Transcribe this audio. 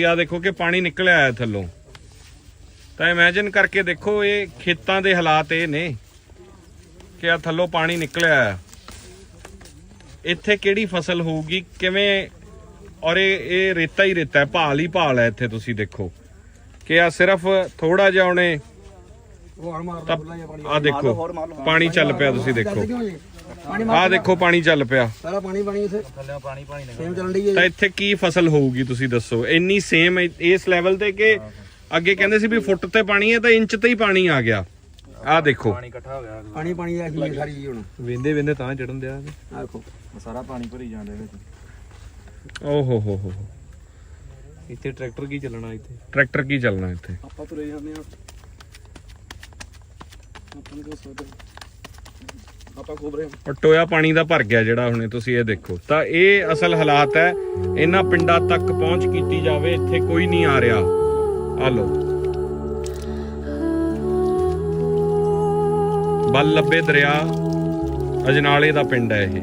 ਆ ਦੇਖੋ ਕਿ ਪਾਣੀ ਨਿਕਲਿਆ ਆਇਆ ਥੱਲੋਂ। ਤਾਂ ਇਮੇਜਿਨ ਕਰਕੇ ਦੇਖੋ ਇਹ ਖੇਤਾਂ ਦੇ ਹਾਲਾਤ ਇਹ ਨੇ ਕਿ ਆ ਥੱਲੋਂ ਪਾਣੀ ਨਿਕਲਿਆ ਇੱਥੇ ਕਿਹੜੀ ਫਸਲ ਹੋਊਗੀ ਕਿਵੇਂ ਔਰ ਇਹ ਇਹ ਰੇਤਾ ਹੀ ਰੇਤਾ ਹੈ ਭਾਲ ਹੀ ਭਾਲ ਹੈ ਇੱਥੇ ਤੁਸੀਂ ਦੇਖੋ। ਕਿ ਆ ਸਿਰਫ ਥੋੜਾ ਜਿਹਾ ਉਹਨੇ ਆ ਦੇਖੋ ਪਾਣੀ ਚੱਲ ਪਿਆ ਤੁਸੀਂ ਦੇਖੋ। ਆ ਦੇਖੋ ਪਾਣੀ ਚੱਲ ਪਿਆ। ਸਾਰਾ ਪਾਣੀ ਪਾਣੀ ਇੱਥੇ। ਥੱਲੇ ਪਾਣੀ ਪਾਣੀ ਨਿਕਲ ਸੇਮ ਚੱਲਣ ਦੀ ਤਾਂ ਹੈ ਇੱਥੇ ਕੀ ਫਸਲ ਹੋਊਗੀ ਤੁਸੀਂ ਦੱਸੋ? ਇੰਨੀ ਸੇਮ ਇਸ ਲੈਵਲ ਤੇ ਕਿ ਅੱਗੇ ਕਹਿੰਦੇ ਸੀ ਵੀ ਫੁੱਟ ਤੇ ਪਾਣੀ ਹੈ ਤਾਂ ਇੰਚ ਤੇ ਹੀ ਪਾਣੀ ਆ ਗਿਆ। ਆ ਦੇਖੋ। ਪਾਣੀ ਇਕੱਠਾ ਹੋ ਗਿਆ। ਪਾਣੀ ਪਾਣੀ ਆ ਕੀ ਸਾਰੀ ਜੀ ਹੁਣ। ਵੇਂਦੇ ਵੇਂਦੇ ਤਾਂ ਚੜਨ ਦਿਆ। ਆ ਦੇਖੋ। ਸਾਰਾ ਪਾਣੀ ਭਰੀ ਜਾਂਦੇ ਵਿੱਚ ਓ ਹੋ ਹੋ ਹੋ ਇੱਥੇ ਟਰੈਕਟਰ ਕੀ ਚੱਲਣਾ ਇੱਥੇ? ਟਰੈਕਟਰ ਕੀ ਚੱਲਣਾ ਇੱਥੇ? ਆਪਾਂ ਤੁਰੇ ਜਾਂਦੇ ਆ ਆਪਾਂ ਨੂੰ ਸੋਚ ਆਪਾਂ ਖੋਬ ਰਹੇ ਔਰ ਟੋਇਆ ਪਾਣੀ ਦਾ ਭਰ ਗਿਆ ਜਿਹੜਾ ਹੁਣੇ ਤੁਸੀਂ ਇਹ ਦੇਖੋ। ਤਾਂ ਇਹ ਅਸਲ ਹਾਲਾਤ ਹੈ, ਇਹਨਾਂ ਪਿੰਡਾਂ ਤੱਕ ਪਹੁੰਚ ਕੀਤੀ ਜਾਵੇ, ਇੱਥੇ ਕੋਈ ਨਹੀਂ ਆ ਰਿਹਾ। ਆ ਲੋ ਬੱਲ ਦਰਿਆ ਅਜਨਾਲੇ ਦਾ ਪਿੰਡ ਹੈ ਇਹ।